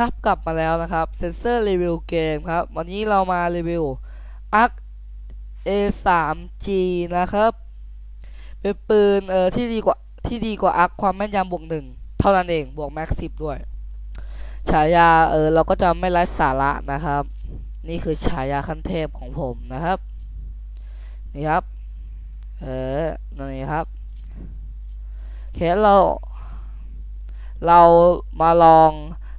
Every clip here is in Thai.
ครับกลับมาแล้วนะครับเซนเซอร์รีวิวเกมครับ วันนี้เรามารีวิว ARC A3G นะครับ เป็นปืนเอ่อที่ดีกว่าที่ดีกว่า ARC ความแม่นยำบวกหนึ่งเท่านั้นเองบวกแม็กซิบด้วย ฉายาเออเราก็จะไม่ไร้สาระนะครับ นี่คือฉายาขั้นเทพของผมนะครับ นี่ครับ เออนี่ครับเคเราเรามาลอง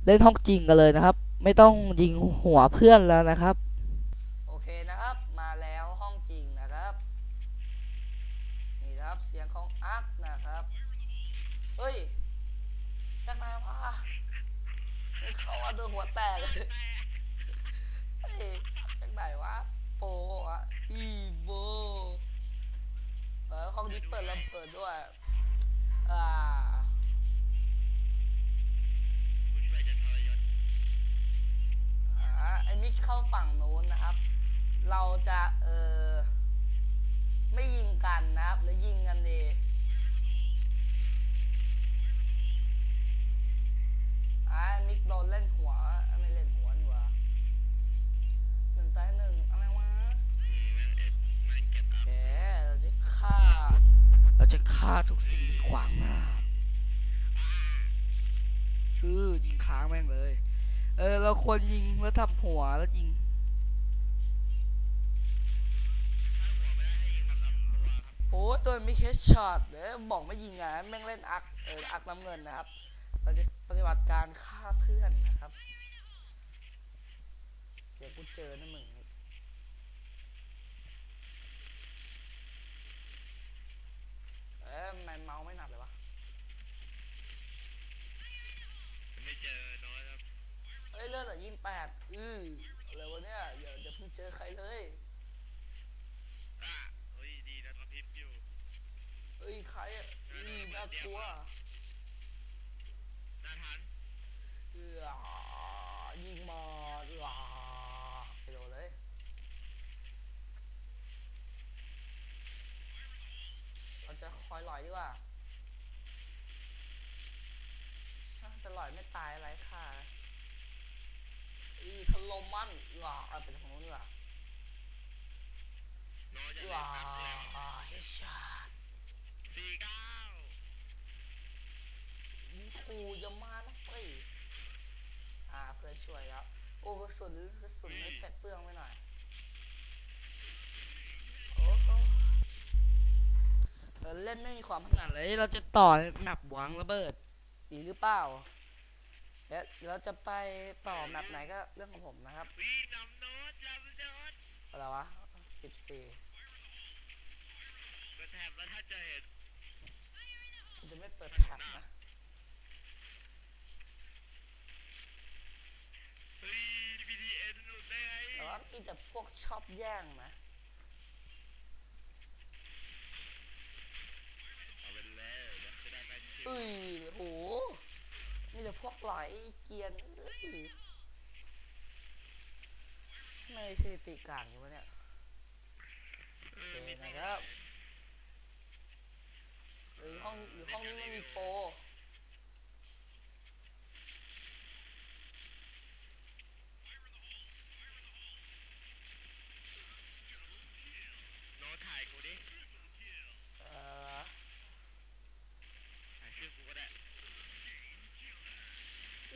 เล่นห้องจริงกันเลยนะครับ ไม่ต้องยิงหัวเพื่อนแล้วนะครับ โอเคนะครับมาแล้วห้องจริงนะครับนี่นะครับเสียงของอาร์คนะครับเฮ้ยจากไหนวะเขาว่าโดนหัวแตกเลยเฮ้ยจากไหนวะโปอะอีโบเออห้องนี้เปิดแล้วเปิดด้วยอ่า ผู้ช่วยจะทรยศ อ่า ไอ้มิกเข้าฝั่งโน้นนะครับ เราจะเออไม่ยิงกันนะครับแล้วยิงกันดี ออเราควรยิงแล้วทับหัวแล้วยิงถ้าหัวไม่ได้ตัวครับโอ้โดนมิเฮดช็อตเดี๋ยวบอกไม่ยิงอะแม่งเล่นอักเอออักน้ำเงินนะครับ เราจะปฏิบัติการฆ่าเพื่อนนะครับ เดี๋ยวกูเจอนะมึงเอ๊ะทำไมันเมาไม่หนับเลยวะ ไม่เจอน้อยครับ เอ้ยเลือดเหลือยี่สิบแปดอืออะไรวะเนี่ยอย่าอย่าเพิ่งเจอใครเลย อะเฮ้ยดีนะกระพริบอยู่ เอ้ยใครอะอือน่า กลัวหน้าทันเออยิงหมดเออไปโดนเลยเราจะคอยหลอยดีกว่าถ้าจะหลอยไม่ตายอะไรค่ะอีถล่มมันเออเอาไปทางนู้นดีกว่า น้อยจะ เอ เล่นอัพแล้ว อเฮดช็อต สี่เก้า ยิงขู่จะมานะเฟ้ยอ่าเพื่อนช่วยแล้วโอ้กระสุนกระสุนไม่ใช่เปลืองไปหน่อย โอ้โหเราเล่นไม่มีความถนัดเลยเราจะต่อแมปหวังระเบิดดีหรือเปล่าเดี๋ยวเราจะไปต่อแมปไหนก็เรื่องของผมนะครับวีนำโน้ตนำโน้ตอะไรวะสิบสี่ก็แทบแล้วถ้าจะเห็นผมจะไม่เปิดแท็บนะเฮ้ย VDN หลุดได้ไงแต่ว่ามีแต่พวกชอบแย่งนะ เอาไปแล้วเดี๋ยวจะได้แม่นจริง เอ้ยโหมีแต่พวกไหลเกรียนเอ้ยไม่สถิติกลางอยู่วะเนี่ยเอโออเคมีนะครับหรือห้องหรือห้องนี้ไม่มีโปร โน้ตถ่ายกูดิ เอ่อ ถ่ายชื่อกูก็ได้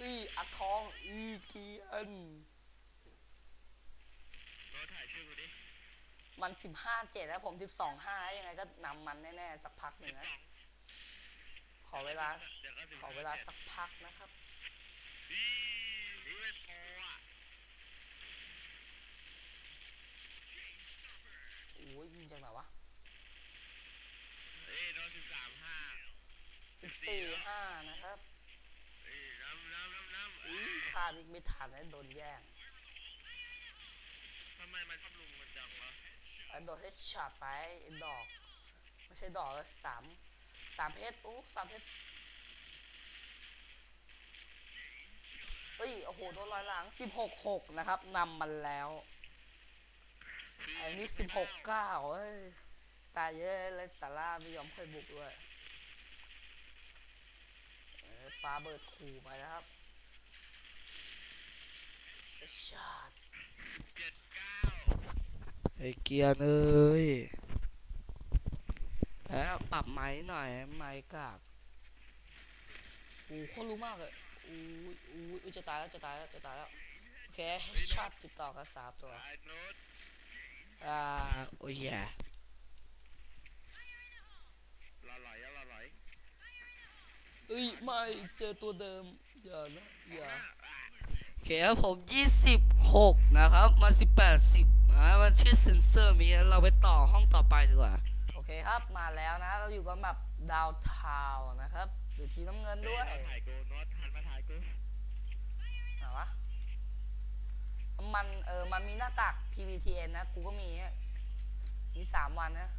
อีอัด ทองอีเกียนโน้ตถ่ายชื่อกูดิ มันสิบห้าเจ็ดแล้วผมสิบสองห้ายังไงก็นำมันแน่ๆสักพักหนึ่สิงบนะสองขอเวลาเดี๋ยวก็สิบขอเวลาสักพักนะครับอีนี่เป็นโปรอะโอ้ยยิงจากไหนวะเอ้ยโน้ตสิบสามห้าสิบสี่ห้านะครับเอ้ยน้ำน้ำามิกไม่ทันแล้วโดนแย่งทำไมมันชอบลุมกันจังวะไอ้โดนเฮดช็อตไปดอก ไม่ใช่ดอกแล้วสามสามเพชรโอ้สามเพชรเฮ้ยโอ้โหโดนร้อยหลังสิบหกหกนะครับนำมันแล้วไอ้นี่สิบหกเก้าเอ้ยตายเยอะเลยสาร่าไม่ยอมค่อยบุกด้วยเออปาเบิดขู่ไปนะครับ ชาดสิบเจ็ดเก้าไอเกียร์เอ้ยแล้วปรับไม้หน่อย ไม้กากโอ้โหคนรู้มากเลยอู้ยอู้ยอุ๊ยจะตายแล้วจะตายแล้วจะตายแล้วโอเคชาติติดต่อกันสามตัวไอ้โน้ตอ่าโอ้ยแย่รอหลอยรอหลอยเอ้ยไม่เจอตัวเดิมอย่านะอย่าอะโอ เคครับผมยี่สิบหกนะครับมาสิบแปดสิบนะมันชื่อเซนเซอร์มีแล้วเราไปต่อห้องต่อไปดีกว่า โอเคครับมาแล้วนะ เราอยู่กับแบบดาวทาวนะครับ อยู่ทีน้ำเงินด้วยโน้ตถ่ายกูโน้ตหันมาถ่ายกูไหนวะมันเออมันมีหน้าตัก PVTN นะ กูก็มีอะมีสามวันนะ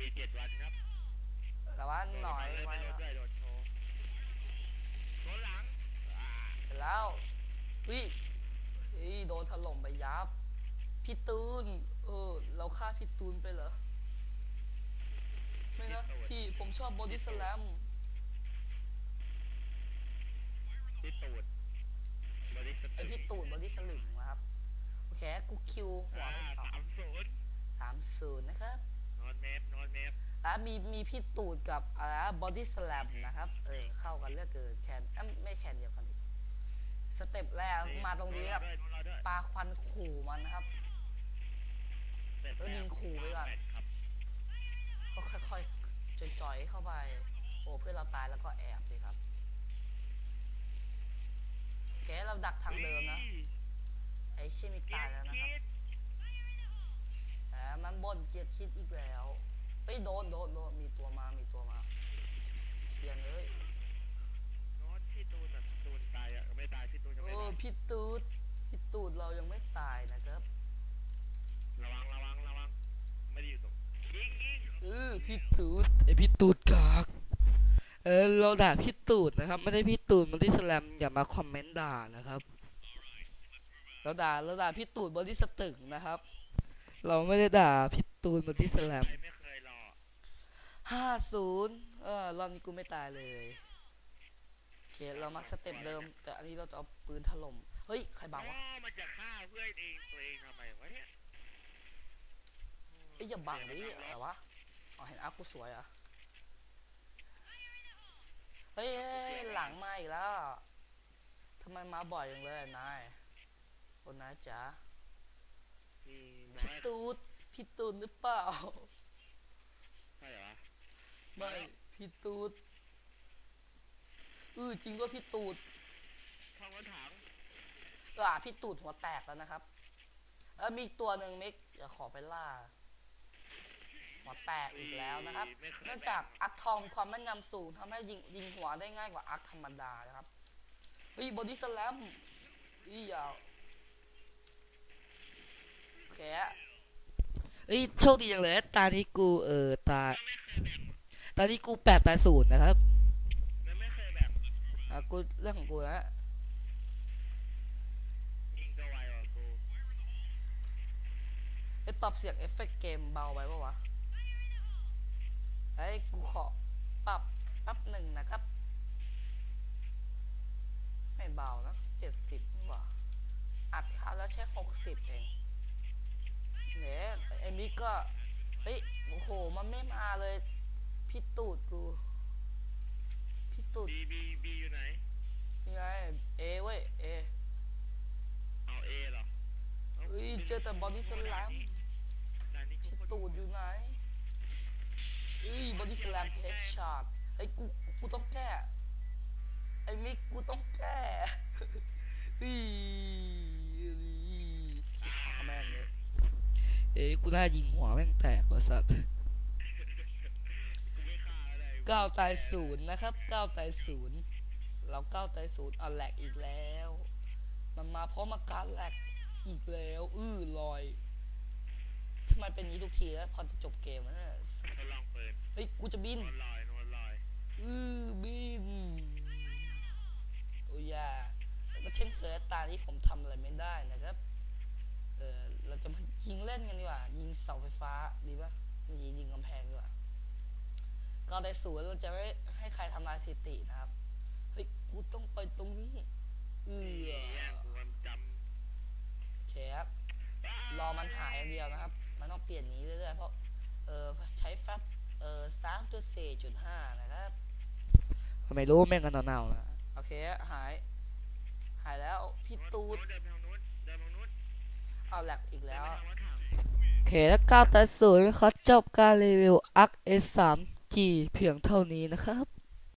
มีเจ็ดวันครับ แต่ว่าหน่อยเลยไว้ไม่ลดด้วยโดนโชว์โดนหลังอ่าเสร็จ แล้วเฮ้ยเฮ้ยโดนถล่มไปยับ พี่ตูน เออ เราฆ่าพี่ตูนไปเหรอ ไม่นะพี่ผมชอบบอดี้สแลมพี่ตูดบริสไอพี่ตูนบอดี้สลิมนะครับ โอเค กูคิวหัวอ่าไปสองสามศูนย์สามศูนย์นะครับ นอนเมฟนอนเมฟแล้วมีมีพี่ตูดกับอะไรบอดี้สแลมนะครับ เออ เข้ากันเหลือกเกินแคนเอ้ยไม่แคนเดียวกันดิ สเต็ปแรกมาตรงนี้ครับโดนเราด้วยปาควันขู่มันนะครับโดนเราด้วยแล้วยิงขู่ไปก่อนแปดครับก็ค่อยๆจ่อยๆเข้าไป โอ้เพื่อนเราตายแล้วก็แอบสิครับแกเราดักทางเดิมนะ ไอ้เชี่ยมีตายแล้วนะครับแต่มันบ่นเกลียดคิดอีกแล้วเอ้ยโดนโดนโดนมีตัวมามีตัวมาเปลี่ยนเลย โน้ตพี่ตูนอะตูนตา ยอะไม่ตายพี่ตูนยังเอไม่อตายพี่ตูดพี่ตูดเรายังไม่ตายนะครับระวังระวังระวังไม่ได้อยู่ตรงยิงยิงเออพี่ตูดไอพี่ตูดกากเออเราด่าพี่ตูดนะครับ ไม่ได้พี่ตูดบอดี้สแลมอย่ามาคอมเมนต์ด่านะครับเราด่าเราด่าพี่ตูดบอดี้สตึงนะครับ เราไม่ได้ด่าพี่ตูนบอดี้สแลมใครไม่เคยรอห้าศูนย์เออรอบนี้กูไม่ตายเลย โอเคเรามาสเต็ปเดิม แต่อันนี้เราจะเอาปืนถล่ม เฮ้ย ใครบังวะอ๋อมันจะฆ่าเพื่อนเองตัวเองทำไมวะเนี่ยเอ้ยอย่าบังดิอะไรวะอ๋อเห็นอาร์คกูสวยเหรอะเฮ้ยเฮ้ยหลังมาอีกแล้วทำไมมาบ่อยอย่างเลยนายโอ้นายจ๋าอืมบอกพี่ให้ตูดพี่ตูดหรือเปล่า ใช่เหรอ ไม่ พี่ตูด เออจริงก็พี่ตูดท่องรถถังอ่าพี่ตูดหัวแตกแล้วนะครับ เออมีอีกตัวหนึ่งมิกเดี๋ยวขอไปล่า หัวแตกอีกแล้วนะครับไม่เคยเนื่องจากอักทองมีความแม่นยำสูงทำให้ยิงยิงหัวได้ง่ายกว่าอักธรรมดานะครับเฮ้ยบอดี้สแลมอียาวโอเคเฮ้ยโชคดีจังเลย ตานี้กูเออตาไม่เคยแบ่งตานี้กูแปดตาศูนย์นะครับ มันไม่เคยแบ่ง อะกูเรื่องของกูนะไอ้ปรับเสียงเอฟเฟกต์เกมเบาไปปะวะไอ้กูขอปรับแป๊บหนึ่งนะครับ ไม่เบานะเจ็ดสิบนี่หว่าอัดค่าแล้วแค่หกสิบเองเนี่ยไอ้มิกก็ เฮ้ย โอ้โห มันไม่มาเลย พี่ตูดกู ตูดบีบีบีอยู่ไหนยังไงเอเว้ยเอเอาเอเหรอาเฮ้ยเจอแต่บอดี้สแลมด่านนี้กูตูดอยู่ไหนเอ้ยบอดี้สแลมเฮดช็อตไอ้ยกูกูต้องแก้ไอ้มิกกูต้องแก้เฮ้ยฆ่าแม่งเลยเอ้ยกูน่ายิงหัวแม่งแตกว่ะสัตว์ 9ตายศูนย์นะครับ9ตายศูนย์เรา9ตายศูนย์เอาแหลกอีกแล้ว มันมาเพราะมาการแลกอีกแล้ว อื้อลอยทำไมเป็นนี้ทุกทีแล้วพอจะจบเกมแล้วเฮ้ยกูจะบินลอยลอยอื้อบินโอ้ยาก็เช่นเคยตาที่ผมทำอะไรไม่ได้นะครับเออเราจะมายิงเล่นกันดีกว่า ยิงเสาไฟฟ้าดีปะยิงยิงกำแพงดีกว่า เราได้ศูนย์เจะไม่ให้ใครทำลายสิตินะครับ เฮ้ย กูต้องไปตรงนี้เออควรจำโอครบรอมันหายอย่างเดียวนะครับ มันต้องเปลี่ยนนี้เรื่อยๆ เพราะ เออใช้แฟบเออสามจุดสี่จุดห้านะครับไม่รู้แม่งกันเน่าๆนะโอเค หาย หายแล้วพี่ตูดเอาแลกอีกแล้ว โอเค แล้วก้าวแต่สูนเขาจบการรีวิวอักเอสสาม ที่เพียงเท่านี้นะครับ